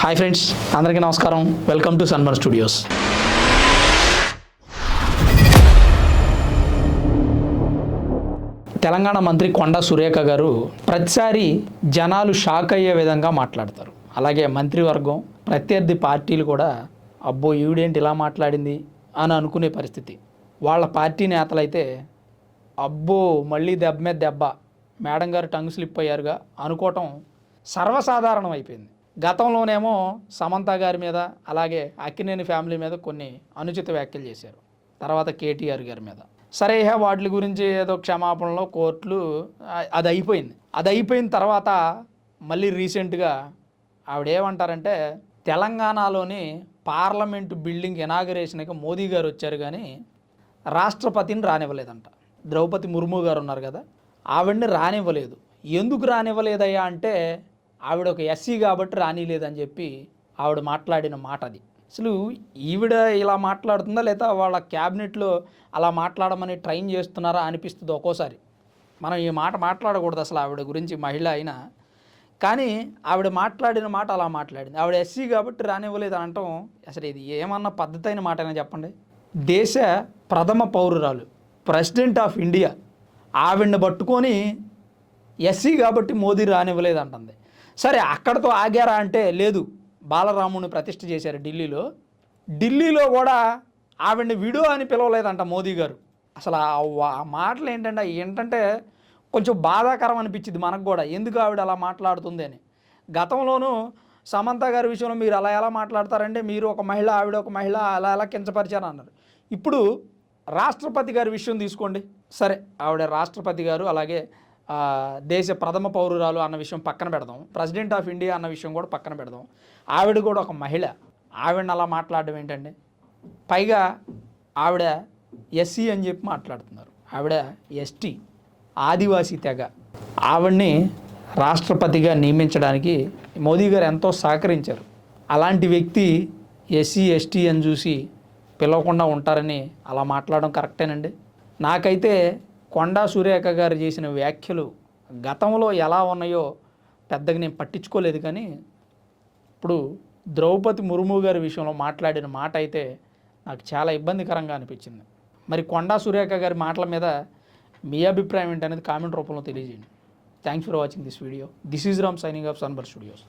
Hi friends అందరికీ నమస్కారం. Welcome to Sanmar studios Telangana మంత్రి కొండ సురేఖ గారు ప్రతిసారి జనాలు షాక్ అయ్యే విధంగా మాట్లాడతారు. అలాగే మంత్రివర్గం ప్రత్యర్థి పార్టీలు కూడా అబ్బో ఈవిడేంటి ఇలా మాట్లాడింది అని అనుకునే పరిస్థితి. వాళ్ళ పార్టీ నేతలైతే అబ్బో మళ్ళీ దెబ్బ మీద దెబ్బ. మేడం గారు టంగ్ స్లిప్ అయ్యారుగా అనుకోవటం సర్వసాధారణం అయిపోయింది గతంలోనేమో సమంత గారి మీద అలాగే అక్కినేని ఫ్యామిలీ మీద కొన్ని అనుచిత వ్యాఖ్యలు చేశారు. తర్వాత కేటీఆర్ గారి మీద. సరే వాటి గురించి ఏదో క్షమాపణలో కోర్టులు అది అయిపోయింది. అది అయిపోయిన తర్వాత మళ్ళీ రీసెంట్గా ఆవిడేమంటారంటే తెలంగాణలోని పార్లమెంటు బిల్డింగ్ ఇనాగరేషన్కి మోదీ గారు వచ్చారు కానీ రాష్ట్రపతిని రానివ్వలేదంట. ద్రౌపది ముర్ము గారు ఉన్నారు కదా ఆవిడని రానివ్వలేదు. ఎందుకు రానివ్వలేదయ్యా అంటే ఆవిడ ఒక ఎస్సీ కాబట్టి రానిలేదని చెప్పి ఆవిడ మాట్లాడిన మాట అది అసలు ఈవిడ ఇలా మాట్లాడుతుందా లేదా వాళ్ళ క్యాబినెట్లో అలా మాట్లాడమని ట్రైన్ చేస్తున్నారా అనిపిస్తుంది ఒక్కోసారి. మనం ఈ మాట మాట్లాడకూడదు అసలు ఆవిడ గురించి మహిళ అయినా. కానీ ఆవిడ మాట్లాడిన మాట అలా మాట్లాడింది. ఆవిడ ఎస్సీ కాబట్టి రానివ్వలేదు అనటం అసలు ఇది ఏమన్నా పద్ధతి అయిన మాట అయినా చెప్పండి. దేశ ప్రథమ పౌరురాలు ప్రెసిడెంట్ ఆఫ్ ఇండియా. ఆవిడని పట్టుకొని ఎస్సీ కాబట్టి మోదీ రానివ్వలేదు అంటుంది. సరే అక్కడతో ఆగారా అంటే లేదు. బాలరాముని ప్రతిష్ఠ చేశారు ఢిల్లీలో. ఢిల్లీలో కూడా ఆవిడని విడో అని పిలవలేదంట మోదీ గారు. అసలు ఆ మాటలు ఏంటంటే ఏంటంటే కొంచెం బాధాకరం అనిపించింది మనకు కూడా. ఎందుకు ఆవిడ అలా మాట్లాడుతుంది అని. గతంలోనూ సమంత గారి విషయంలో మీరు అలా ఎలా మాట్లాడతారంటే మీరు ఒక మహిళ ఆవిడ ఒక మహిళ అలా ఎలా కించపరిచారు అన్నారు. ఇప్పుడు రాష్ట్రపతి గారి విషయం తీసుకోండి. సరే ఆవిడ రాష్ట్రపతి గారు అలాగే దేశ ప్రథమ పౌరురాలు అన్న విషయం పక్కన పెడదాం. ప్రెసిడెంట్ ఆఫ్ ఇండియా అన్న విషయం కూడా పక్కన పెడదాం. ఆవిడ కూడా ఒక మహిళ. ఆవిడని అలా మాట్లాడడం ఏంటండి పైగా ఆవిడ ఎస్సీ అని చెప్పి మాట్లాడుతున్నారు. ఆవిడ ఎస్టీ ఆదివాసీ తెగ. ఆవిడ్ని రాష్ట్రపతిగా నియమించడానికి మోదీ గారు ఎంతో సహకరించారు. అలాంటి వ్యక్తి ఎస్సీ ఎస్టీ అని చూసి పిలవకుండా ఉంటారని అలా మాట్లాడడం కరెక్టేనండి. నాకైతే కొండా సురేఖ గారు చేసిన వ్యాఖ్యలు గతంలో ఎలా ఉన్నాయో పెద్దగా నేను పట్టించుకోలేదు కానీ ఇప్పుడు ద్రౌపది ముర్ము గారి విషయంలో మాట్లాడిన మాట అయితే నాకు చాలా ఇబ్బందికరంగా అనిపించింది. మరి కొండా సురేఖ గారి మాటల మీద మీ అభిప్రాయం ఏంటనేది కామెంట్ రూపంలో తెలియజేయండి. Thanks for watching this video this is Ram signing off Sanbar studios